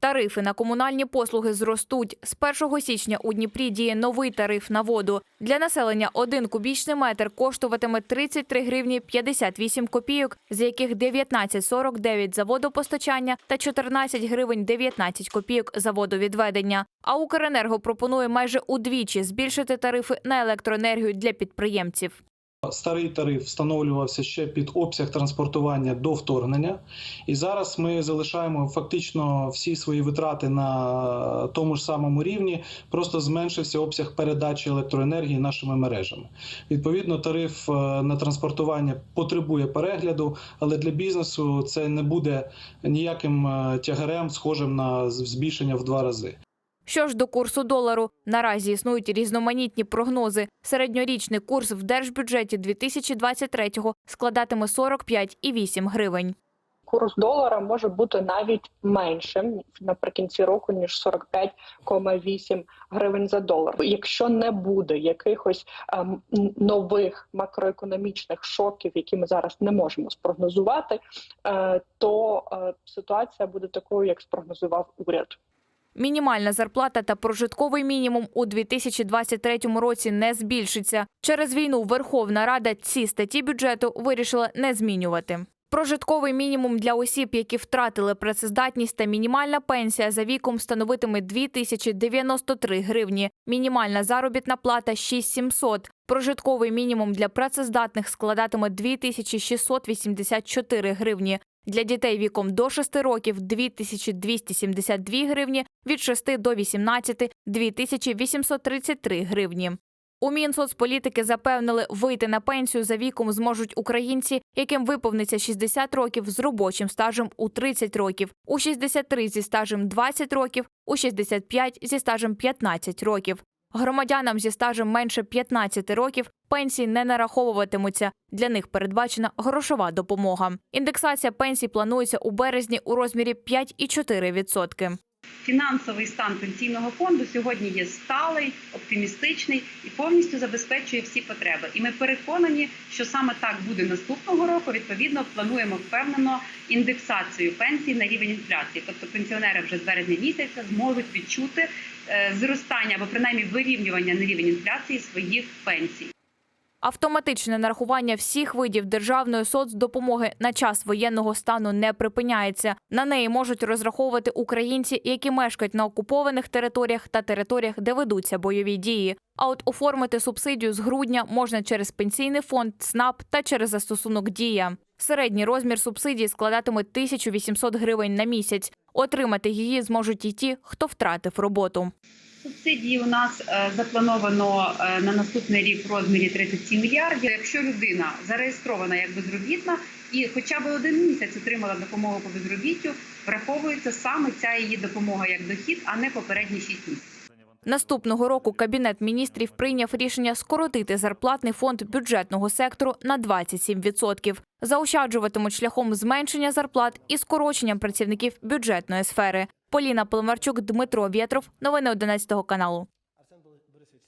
Тарифи на комунальні послуги зростуть. З 1 січня у Дніпрі діє новий тариф на воду. Для населення один кубічний метр коштуватиме 33 гривні 58 копійок, з яких 19,49 за водопостачання та 14 гривень 19 копійок за водовідведення. А Укренерго пропонує майже удвічі збільшити тарифи на електроенергію для підприємців. Старий тариф встановлювався ще під обсяг транспортування до вторгнення, і зараз ми залишаємо фактично всі свої витрати на тому ж самому рівні, просто зменшився обсяг передачі електроенергії нашими мережами. Відповідно, тариф е, на транспортування потребує перегляду, але для бізнесу це не буде ніяким е, тягарем, схожим на збільшення в два рази. Що ж до курсу долару, наразі існують різноманітні прогнози. Середньорічний курс в держбюджеті 2023-го складатиме 45,8 гривень. курс долара може бути навіть меншим наприкінці року ніж 45,8 гривень за долар. Якщо не буде якихось ем, нових макроекономічних шоків, які ми зараз не можемо спрогнозувати, е, то е, ситуація буде такою, як спрогнозував уряд. Мінімальна зарплата та прожитковий мінімум у 2023 році не збільшиться. Через війну Верховна Рада ці статті бюджету вирішила не змінювати. Прожитковий мінімум для осіб, які втратили працездатність та мінімальна пенсія за віком становитиме 2093 гривні. Мінімальна заробітна плата 6700. Прожитковий мінімум для працездатних складатиме 2684 гривні. Для дітей віком до 6 років 2272 гривні, від 6 до 18 – 2833 гривні. У Мінсоцполітики запевнили, вийти на пенсію за віком зможуть українці, яким виповниться 60 років з робочим стажем у 30 років, у 63 зі стажем 20 років, у 65 зі стажем 15 років. Громадянам зі стажем менше 15 років пенсії не нараховуватимуться. Для них передбачена грошова допомога. Індексація пенсій планується у березні у розмірі 5,4%. Фінансовий стан пенсійного фонду сьогодні є сталий, оптимістичний і повністю забезпечує всі потреби. І ми переконані, що саме так буде наступного року. Відповідно, плануємо впевнено індексацію пенсій на рівень інфляції. Тобто пенсіонери вже з березня місяця зможуть відчути е, зростання або принаймні вирівнювання на рівень інфляції своїх пенсій. Автоматичне нарахування всіх видів державної соцдопомоги на час воєнного стану не припиняється. На неї можуть розраховувати українці, які мешкають на окупованих територіях та територіях, де ведуться бойові дії. А от оформити субсидію з грудня можна через пенсійний фонд, ЦНАП та через застосунок Дія. Середній розмір субсидії складатиме 1800 гривень на місяць. Отримати її зможуть і ті, хто втратив роботу. Субсидії у нас е, заплановано е, на наступний рік в розмірі 37 мільярдів. Якщо людина зареєстрована як безробітна і хоча б один місяць отримала допомогу по безробіттю, враховується саме ця її допомога як дохід, а не попередні 6 місяців. Наступного року Кабінет міністрів прийняв рішення скоротити зарплатний фонд бюджетного сектору на 27%. Заощаджуватимуть шляхом зменшення зарплат і скороченням працівників бюджетної сфери. Поліна Поломарчук, Дмитро Вєтров. Новини 11 каналу.